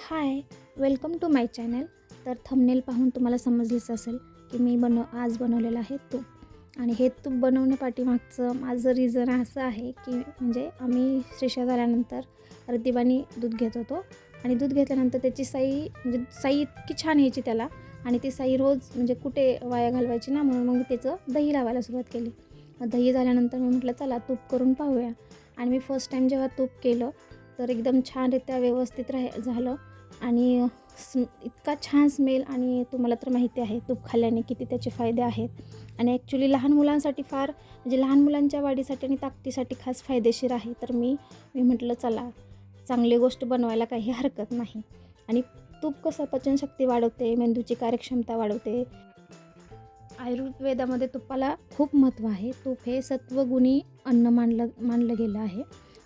Hi welcome to my channel तर thumbnail पाहून तुम्हाला समजलंच असेल की मी बनव आज बनवलेलं आहे तूप आणि हे तूप बनवण्यापाठीमागचं माझं रिझन असं आहे की म्हणजे आम्ही श्रीषा झाल्यानंतर रतिबानी दूध घेत होतो. आणि दूध घेतल्यानंतर त्याची साई म्हणजे साई इतकी छान यायची त्याला. आणि ती साई रोज म्हणजे कुठे वाया घालवायची ना म्हणून मग त्याचं दही लावायला सुरुवात केली. दही झाल्यानंतर मी म्हटलं चला तूप करून पाहूया. आणि मी फर्स्ट टाईम जेव्हा तूप केलं तर एकदम छानरित्या व्यवस्थित राह झालं. आणि स्म इतका छान स्मेल आणि तुम्हाला तर माहिती आहे तूप खाल्ल्याने किती त्याचे फायदे आहेत. आणि ॲक्च्युली लहान मुलांसाठी फार म्हणजे लहान मुलांच्या वाढीसाठी आणि ताकदीसाठी खास फायदेशीर आहे. तर मी मी म्हटलं चला चांगली गोष्ट बनवायला काही हरकत नाही. आणि तूप कसं पचनशक्ती वाढवते मेंदूची कार्यक्षमता वाढवते. आयुर्वेदामध्ये तुपाला खूप महत्त्व आहे. तूप हे सत्वगुणी अन्न मानलं मानलं गेलं आहे.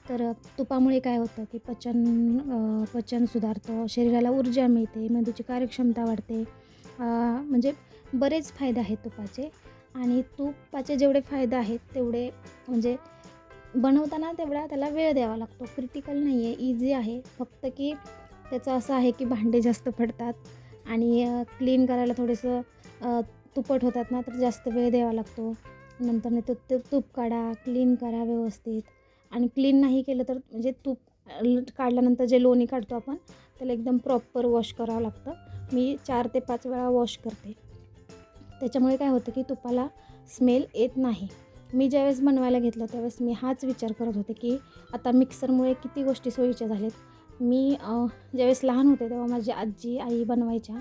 तर तुपामुळे काय होतं की पचन पचन सुधारतं शरीराला ऊर्जा मिळते मेंदूची कार्यक्षमता वाढते. म्हणजे बरेच फायदे आहेत तुपाचे आणि तुपाचे जेवढे फायदे आहेत तेवढे म्हणजे बनवताना तेवढा त्याला वेळ द्यावा लागतो. क्रिटिकल नाही आहे इझी आहे. फक्त की त्याचं असं आहे की भांडे जास्त पडतात आणि क्लीन करायला थोडंसं तुपट होतात ना तर जास्त वेळ द्यावा लागतो. नंतर तो ते तूप काढा क्लीन करा व्यवस्थित. आणि क्लीन नाही केलं तर म्हणजे तूप काढल्यानंतर जे लोणी काढतो आपण त्याला एकदम प्रॉपर वॉश करावं लागतं. मी चार ते पाच वेळा वॉश करते. त्याच्यामुळे काय होतं की तुपाला स्मेल येत नाही. मी ज्यावेळेस बनवायला घेतलं त्यावेळेस मी हाच विचार करत होते की आता मिक्सरमुळे किती गोष्टी सोयीच्या झाल्यात. मी ज्यावेळेस लहान होते तेव्हा माझी आजी आई बनवायच्या.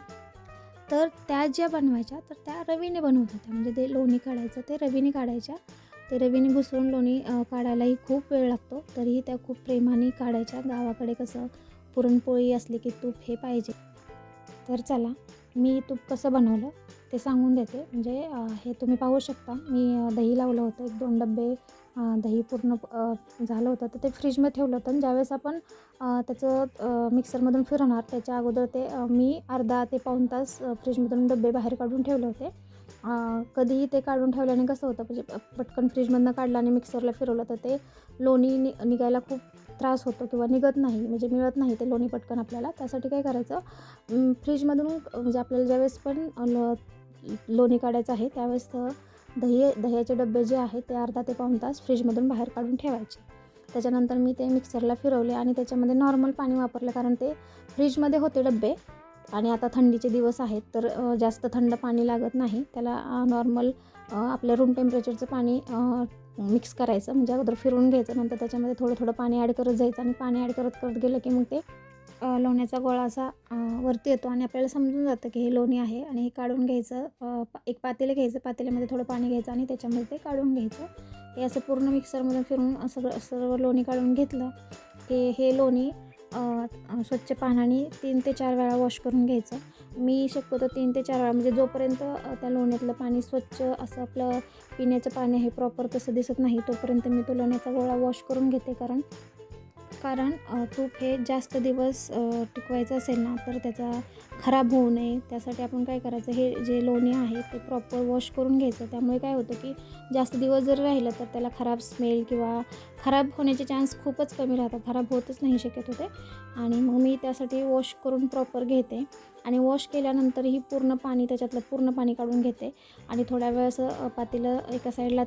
तर त्या ज्या बनवायच्या तर त्या रवीने बनवत होत्या. म्हणजे ते लोणी काढायचं ते रवीने काढायच्या. ते रवीने घुसळून लोणी काढायलाही खूप वेळ लागतो. तरीही त्या खूप प्रेमाने काढायच्या. गावाकडे कसं पुरणपोळी असली की तूप हे पाहिजे. तर चला मी तूप कसं बनवलं ते सांगून देते. म्हणजे हे तुम्ही पाहू शकता. मी दही लावलं होतं. एक दोन डबे दही पूर्ण झालं होतं. तर ते फ्रीजमध्ये ठेवलं होतं. आणि ज्यावेळेस आपण त्याचं मिक्सरमधून फिरवणार त्याच्या अगोदर ते मी अर्धा ते पाऊण तास फ्रीजमधून डबे बाहेर काढून ठेवले होते. कधीही ते काढून ठेवल्याने कसं होतं म्हणजे पटकन फ्रीजमधनं काढलं आणि मिक्सरला फिरवलं तर ते लोणी नि निघायला खूप त्रास होतो किंवा निघत नाही म्हणजे मिळत नाही ते लोणी पटकन आपल्याला. त्यासाठी काय करायचं फ्रीजमधून म्हणजे आपल्याला ज्यावेळेस पण लोणी काढायचं आहे त्यावेळेस दही दह्याचे डबे जे आहेत ते अर्धा ते पाऊण तास फ्रीजमधून बाहेर काढून ठेवायचे. त्याच्यानंतर मी ते मिक्सरला फिरवले आणि त्याच्यामध्ये नॉर्मल पाणी वापरलं कारण ते फ्रीजमध्ये होते डबे आणि आता थंडीचे दिवस आहेत तर जास्त थंड पाणी लागत नाही. त्याला नॉर्मल आपल्या रूम टेम्परेचरचं पाणी मिक्स करायचं. म्हणजे अगोदर फिरून घ्यायचं नंतर त्याच्यामध्ये थोडं थोडं पाणी ॲड करत जायचं आणि पाणी ॲड करत करत गेलं की मग ते लोण्याचा गोळा असा वरती येतो आणि आपल्याला समजून जातं की हे लोणी आहे आणि हे काढून घ्यायचं पा- एक पातेलं घ्यायचं. पातेल्यामध्ये थोडं पाणी घ्यायचं आणि त्याच्यामध्ये ते काढून घ्यायचं. हे असं पूर्ण मिक्सरमधून फिरून सगळं सर्व लोणी काढून घेतलं. की हे लोणी स्वच्छ पाण्याने तीन ते चार वेळा वॉश करून घ्यायचं. मी शक्यतो तीन ते चार वेळा म्हणजे जोपर्यंत त्या लोण्यातलं पाणी स्वच्छ असं आपलं पिण्याचं पाणी आहे प्रॉपर तसं दिसत नाही तोपर्यंत मी तो लोण्याचा गोळा वॉश करून घेते. कारण कारण तूप हे जास्त दिवस टिकवायचं असेल ना तर त्याचा खराब होऊ नये. त्यासाठी आपण काय करायचं हे जे लोणी आहे ते प्रॉपर वॉश करून घ्यायचं. त्यामुळे काय होतं की जास्त दिवस जर राहिलं तर त्याला खराब स्मेल किंवा खराब होण्याचे चान्स खूपच कमी राहतात. खराब होतच नाही शक्यत होते आणि मग मी त्यासाठी वॉश करून प्रॉपर घेते. आणि वॉश केल्यानंतरही पूर्ण पाणी त्याच्यातलं पूर्ण पाणी काढून घेते. आणि थोड्या वेळ असं पातेलं एका साईडला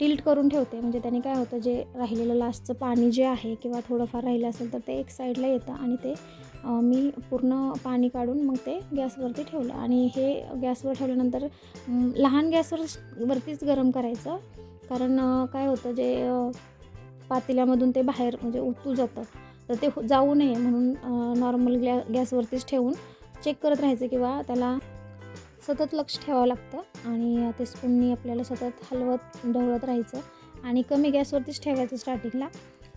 टिल्ट करून ठेवते. म्हणजे त्याने काय होतं जे राहिलेलं लास्टचं पाणी जे आहे किंवा थोडंफार राहिलं असेल तर ते एक साईडला येतं आणि ते मी पूर्ण पाणी काढून मग ते गॅसवरती ठेवलं. आणि हे गॅसवर ठेवल्यानंतर लहान गॅसवर वरतीच गरम करायचं. कारण काय होतं जे पातेल्यामधून ते बाहेर म्हणजे उतू जातं. तर ते हो- जाऊ नये म्हणून नॉर्मल गॅ गॅसवरतीच ठेवून चेक करत राहायचं किंवा त्याला सतत लक्ष ठेवावं लागतं आणि ते स्पूननी आपल्याला सतत हलवत ढवळत राहायचं आणि कमी गॅसवरतीच ठेवायचं स्टार्टिंगला.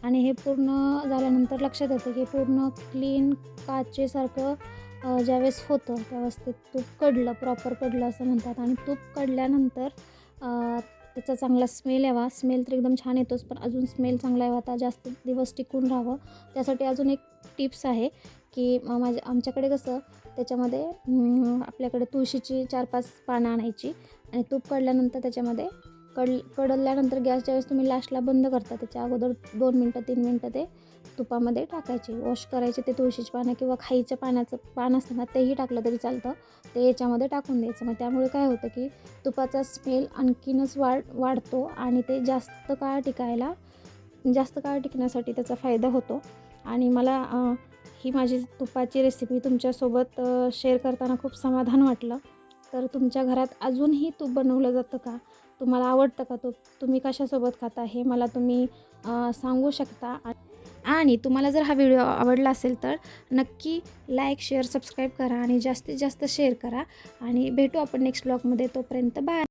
आणि हे पूर्ण झाल्यानंतर लक्षात येतं की पूर्ण क्लीन काचेसारखं ज्यावेळेस होतं त्यावेळेस ते तूप कडलं प्रॉपर कडलं असं म्हणतात. आणि तूप कडल्यानंतर त्याचा चांगला स्मेल यावा. स्मेल तर एकदम छान येतोच पण अजून स्मेल चांगला यावा. आता जास्त दिवस टिकून राहावं. त्यासाठी अजून एक टिप्स आहे की माझ्या आमच्याकडे कसं त्याच्यामध्ये आपल्याकडे तुळशीची चार पाच पानं आणायची आणि तूप काढल्यानंतर त्याच्यामध्ये कड कडल्यानंतर गॅस ज्यावेळेस तुम्ही लास्टला बंद करता त्याच्या अगोदर दोन मिनटं तीन मिनटं ते तुपामध्ये टाकायचे. वॉश करायचे ते तुळशीची पानं किंवा खाईच्या पाण्याचं पान असतं ना तेही टाकलं तरी चालतं. ते याच्यामध्ये टाकून द्यायचं. मग त्यामुळे काय होतं की तुपाचा स्मेल आणखीनच वाढ वाढतो आणि ते जास्त काळ टिकायला जास्त काळ टिकण्यासाठी त्याचा फायदा होतो. आणि मला ही माझी तुपाची रेसिपी तुमच्यासोबत शेअर करताना खूप समाधान वाटलं. तर तुमच्या घरात अजूनही तूप बनवलं जातं का? तुम्हाला आवडतं का तूप? तुम्ही कशासोबत खाता हे मला तुम्ही सांगू शकता? आणि तुम्हाला जर हा व्हिडिओ आवडला असेल तर नक्की लाईक शेअर सबस्क्राईब करा आणि जास्तीत जास्त शेअर करा. आणि भेटू आपण नेक्स्ट ब्लॉगमध्ये तोपर्यंत बाय